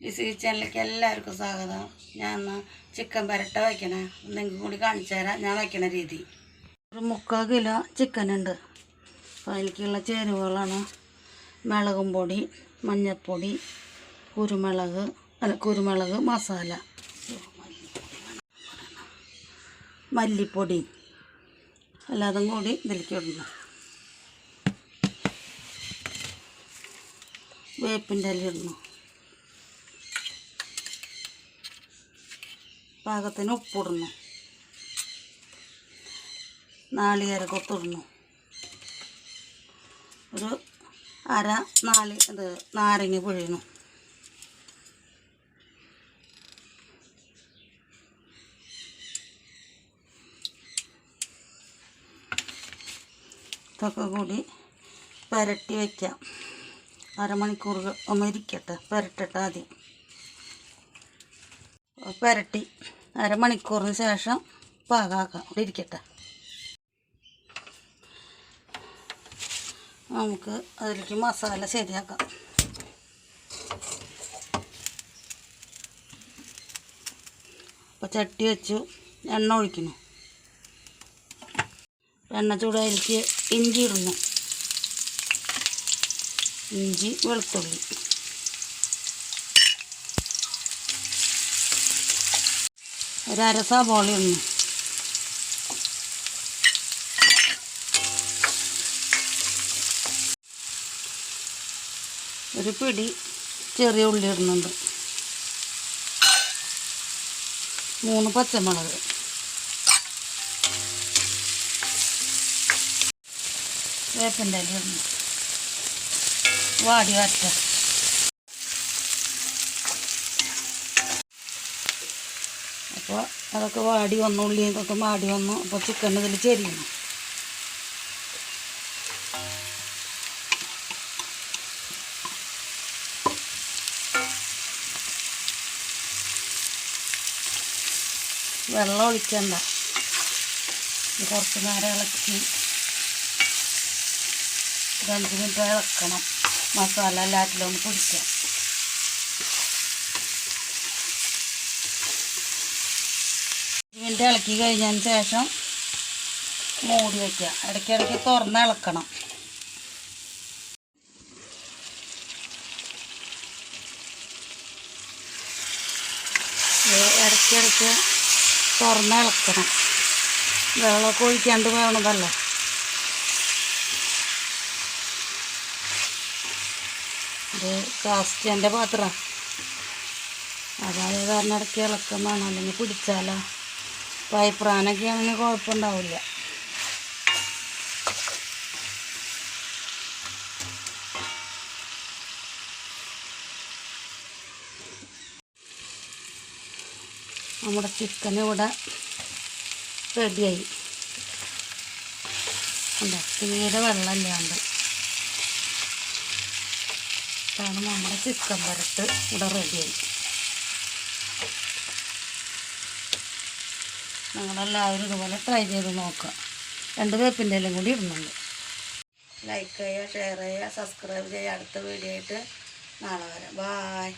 ഈ സി ചാനലിലേക്ക് എല്ലാവർക്കും സ്വാഗതം. ഞാൻ എന്നാൽ ചിക്കൻ പരട്ട വയ്ക്കണേ. നിങ്ങൾക്ക് കൂടി കാണിച്ചു തരാം. ഞാൻ വയ്ക്കണ രീതി. ഒരു മുക്കാൽ കിലോ ചിക്കൻ ഉണ്ട്. അപ്പോൾ അതിലേക്കുള്ള ചേരുവകളാണ്. മുളകും പൊടി മഞ്ഞൾപ്പൊടി കുരുമുളക് അല്ല കുരുമുളക് മസാല. മല്ലിപ്പൊടി. എല്ലാതും കൂടി ഇതിലേക്ക് ഇടണം. വേപ്പിന്റെ ഇല ഇടണം. പാകത്തിന് ഉപ്പിടുന്നു നാളികേര കൊത്തിടുന്നു ഒരു അര നാളി ഇത് നാരങ്ങ പിഴിയണം ഇതൊക്കെ കൂടി പുരട്ടി വയ്ക്കാം അരമണിക്കൂർ ഒന്ന് ഇരിക്കട്ടെ. ആദ്യം പുരട്ടി അരമണിക്കൂറിന് ശേഷം പാകാക്കാം ഇരിക്കട്ടെ. നമുക്ക് അതിലേക്ക് മസാല ശരിയാക്കാം. അപ്പോൾ ചട്ടി വെച്ചു. എണ്ണ ഒഴിക്കുന്നു. എണ്ണ ചൂടായിരിക്കും ഇഞ്ചി ഇടുന്നു. ഇഞ്ചി വെളുത്തുള്ളി. സവാള ഒന്ന്. ഒരു പിടി ചെറിയ ഉള്ളി ഇടുന്നുണ്ട്. മൂന്ന് പച്ചമുളക്. വേപ്പിന്റെ ഇല ഇടുന്നു. വാടി വറ്റ അപ്പോൾ അതൊക്കെ വാടി വന്നു ഉള്ളി ഇതൊക്കെ വാടി വന്നു അപ്പോൾ ചിക്കൻ ഇതിൽ ചെരിയണം വെള്ളം ഒഴിക്കണ്ട. കുറച്ച് നേരം ഇളക്കി. രണ്ട് മിനിറ്റ് ഇളക്കണം. മസാല എല്ലാറ്റിലും ഒന്ന് പിടിക്കാം. മിനിറ്റ് ഇളക്കി കഴിഞ്ഞതിന് ശേഷം മൂടി വയ്ക്കുക ഇടയ്ക്കിടയ്ക്ക് തുറന്ന് ഇളക്കണം. ഇടയ്ക്കിടയ്ക്ക് തുറന്ന് ഇളക്കണം. വെള്ളമൊക്കെ ഒഴിക്കാണ്ട് വേണതല്ലേ? ഇത് കാസ്റ്റിന്റെ പാത്രം അതായത് കാരണം ഇടയ്ക്ക് ഇളക്കം വേണം. അല്ലെങ്കിൽ പിടിച്ചാലോ പൈപ്രാനൊക്കെ അങ്ങനെ കുഴപ്പമുണ്ടാവില്ല നമ്മുടെ ചിക്കൻ ഇവിടെ റെഡിയായി തീരെ വെള്ളമില്ലാണ്ട്. ഇതാണ് നമ്മുടെ ചിക്കൻ വരട്ട് ഇവിടെ റെഡിയായി നിങ്ങളെല്ലാവരും ഇതുപോലെ ട്രൈ ചെയ്ത് നോക്കുക. രണ്ട് വേപ്പിന്റെ എല്ലാം കൂടി ഇടുന്നുണ്ട്. ലൈക്ക് ചെയ്യുക ഷെയർ ചെയ്യുക സബ്സ്ക്രൈബ് ചെയ്യുക. അടുത്ത വീഡിയോ ആയിട്ട് നാളെ വരാം. ബായ്